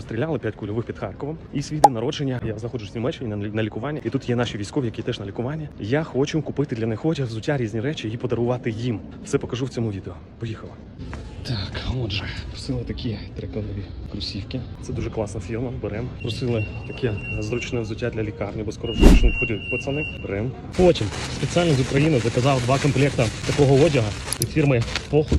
розстріляли, 5 кульових під Харковом. І свій день народження я знаходжусь в Німеччині на, на лікуванні. І тут є наші військові, які теж на лікуванні. Я хочу купити для них одяг, взуття, різні речі і подарувати їм. Все покажу в цьому відео. Поїхали. Так, отже, просили такі триколові кросівки. Це дуже класна фірма. Беремо. Просили таке зручне взуття для лікарні, бо скоро вже почнуть ходити пацани. Беремо. Потім спеціально з України заказав два комплекти такого одягу від фірми Похуй.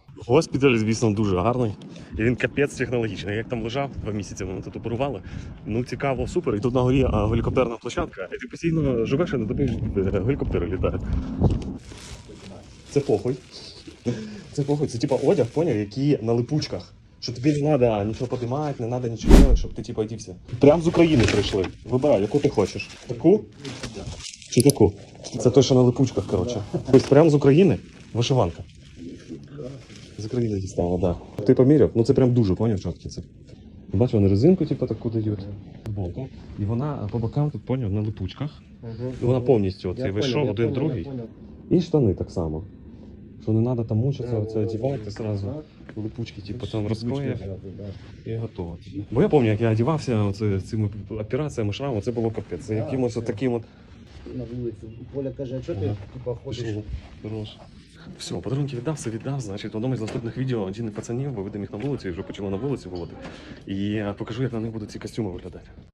Госпіталь, звісно, дуже гарний. І він капець технологічний. Як там лежав два місяці, вони тут оперували. Ну цікаво, супер. І тут на горі гелікоптерна площадка. І ти постійно живеш і на тобі е, гелікоптери літають. Це похуй. Це похуй. Це типа одяг, поняв, який на липучках. Що тобі не треба нічого подимати, не треба нічого робити, щоб ти типа одівся. Прям з України прийшли. Вибирай, яку ти хочеш. Таку? Чи таку? Це той, що на липучках, коротше. Тобто прям з України вишиванка. З дістала, так. Да. Ти поміряв? Ну це прям дуже поняв чіткі. Це. Бачиш, вони резинку, типу, таку дають збоку. І вона по бокам тут поняв на липучках. І вона повністю оцей вийшов, один другий. І штани так само. Що не треба там мучитися, оце одягати зразу. Липучки, типу, там розклеїв і готово. Бо я пам'ятаю, як я одягався оце, цими операціями шраму, це було капець. Це якимось от таким от на вулицю. Коля каже, а чого ти типа ходиш? Хорош. Все, подарунки віддав, все віддав. Значить, в одному з наступних відео один пацанів, пацанів виведемо їх на вулицю і вже почали на вулиці виводити. І я покажу, як на них будуть ці костюми виглядати.